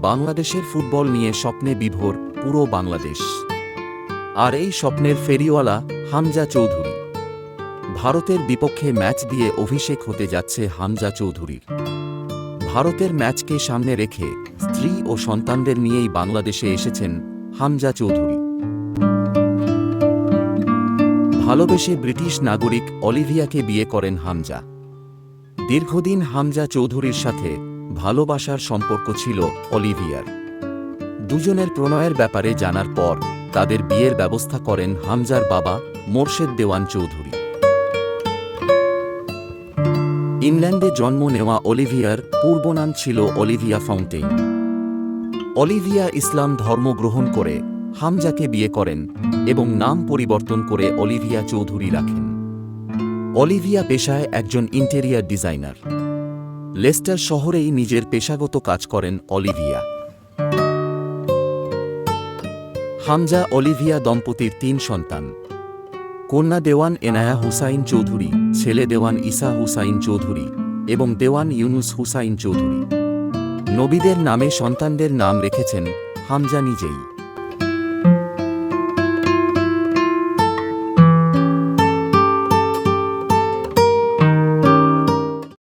বাংলাদেশের ফুটবল নিয়ে স্বপ্নে বিভোর পুরো বাংলাদেশ। আর এই স্বপ্নের ফেরিওয়ালা হামজা চৌধুরী। ভারতের বিপক্ষে ম্যাচ দিয়ে অভিষেক হতে যাচ্ছে হামজা চৌধুরীর। ভারতের ম্যাচকে সামনে রেখে স্ত্রী ও সন্তানদের নিয়েই বাংলাদেশে এসেছেন হামজা চৌধুরী। ভালোবেসে ব্রিটিশ নাগরিক অলিভিয়াকে বিয়ে করেন হামজা। দীর্ঘদিন হামজা চৌধুরীর সাথে ভালোবাসার সম্পর্ক ছিল অলিভিয়ার। দুজনের প্রণয়ের ব্যাপারে জানার পর তাদের বিয়ের ব্যবস্থা করেন হামজার বাবা মোর্শেদ দেওয়ান চৌধুরী। ইংল্যান্ডে জন্ম নেওয়া অলিভিয়ার পূর্বনাম ছিল অলিভিয়া ফাউন্টেইন। অলিভিয়া ইসলাম ধর্ম গ্রহণ করে হামজাকে বিয়ে করেন এবং নাম পরিবর্তন করে অলিভিয়া চৌধুরী রাখেন। অলিভিয়া পেশায় একজন ইন্টেরিয়ার ডিজাইনার। লেস্টার শহরেই নিজের পেশাগত কাজ করেন অলিভিয়া। হামজা অলিভিয়া দম্পতির তিন সন্তান। কন্যা দেওয়ান এনায়া হুসাইন চৌধুরী, ছেলে দেওয়ান ইসা হুসাইন চৌধুরী এবং দেওয়ান ইউনুস হুসাইন চৌধুরী। নবীদের নামে সন্তানদের নাম রেখেছেন হামজা নিজেই।